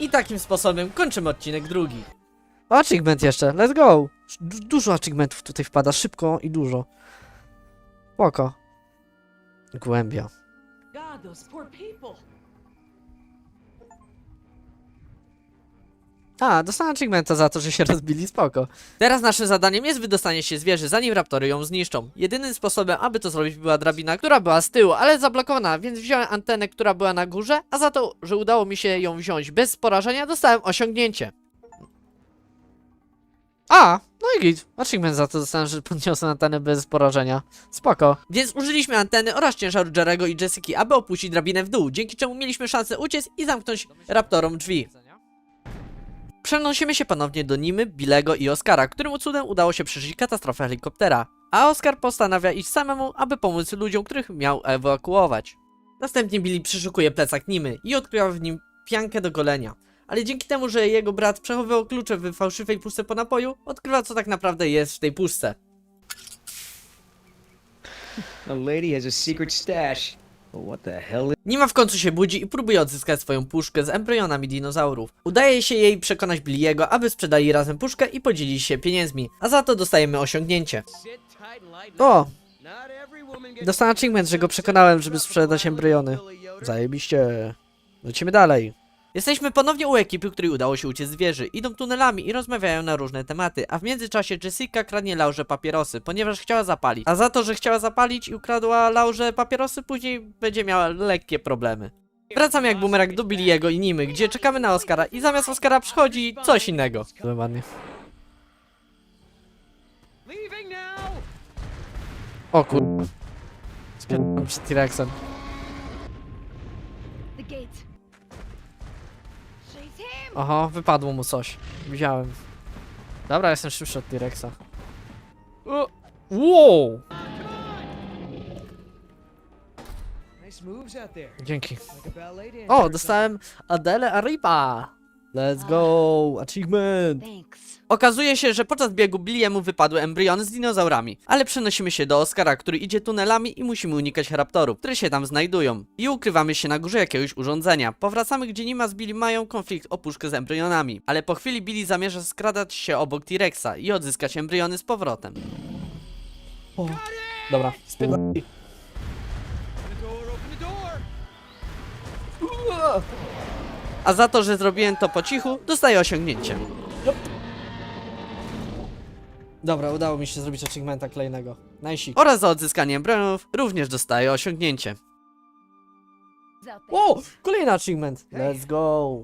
I takim sposobem kończymy odcinek drugi. Achievement jeszcze, let's go! Du dużo achievementów tutaj wpada, szybko i dużo. Spoko. Głębia. God, those poor people. A, dostałem achievementa za to, że się rozbili, spoko. Teraz naszym zadaniem jest wydostanie się z zanim raptory ją zniszczą. Jedynym sposobem, aby to zrobić, była drabina, która była z tyłu, ale zablokowana, więc wziąłem antenę, która była na górze, a za to, że udało mi się ją wziąć bez porażenia, dostałem osiągnięcie. A, no i git. Achievement za to dostałem, że podniosłem antenę bez porażenia. Spoko. Więc użyliśmy anteny oraz ciężaru Jerego i Jessiki, aby opuścić drabinę w dół, dzięki czemu mieliśmy szansę uciec i zamknąć raptorom drzwi. Przenosimy się ponownie do Nimy, Bilego i Oskara, którym cudem udało się przeżyć katastrofę helikoptera. A Oskar postanawia iść samemu, aby pomóc ludziom, których miał ewakuować. Następnie Billy przeszukuje plecak Nimy i odkrywa w nim piankę do golenia. Ale dzięki temu, że jego brat przechowywał klucze w fałszywej puszce po napoju, odkrywa co tak naprawdę jest w tej puszce. A lady has a secret stash. Nima w końcu się budzi i próbuje odzyskać swoją puszkę z embrionami dinozaurów. Udaje się jej przekonać Billy'ego, aby sprzedali razem puszkę i podzielili się pieniędzmi, a za to dostajemy osiągnięcie. O! Dostałem achievement, że go przekonałem, żeby sprzedać embriony. Zajebiście. Lecimy dalej. Jesteśmy ponownie u ekipy, której udało się uciec z wieży. Idą tunelami i rozmawiają na różne tematy, a w międzyczasie Jessica kradnie Laurze papierosy, ponieważ chciała zapalić. A za to, że chciała zapalić i ukradła Laurze papierosy, później będzie miała lekkie problemy. Wracamy jak bumerang do Billy'ego i Nimy, gdzie czekamy na Oscara i zamiast Oscara przychodzi coś innego. To ładnie. leaving now? O kur... Spierdam przed T-Rexem. Oho, wypadło mu coś. Widziałem. Dobra, jestem szybszy od T-Rexa. O, Wow! Dzięki. O, dostałem Adele Aripa! Let's go! Achievement! Thanks. Okazuje się, że podczas biegu Billiemu wypadły embriony z dinozaurami, ale przenosimy się do Oscara, który idzie tunelami i musimy unikać raptorów, które się tam znajdują. I ukrywamy się na górze jakiegoś urządzenia. Powracamy, gdzie Nima z Billy mają konflikt o puszkę z embrionami, ale po chwili Billy zamierza skradać się obok T-Rexa i odzyskać embriony z powrotem. O. Dobra, spierdam. A za to, że zrobiłem to po cichu, dostaję osiągnięcie. Dobra, udało mi się zrobić achievementa kolejnego. Najsik. Oraz za odzyskanie embrionów również dostaję osiągnięcie. O! Kolejny achievement! Let's go!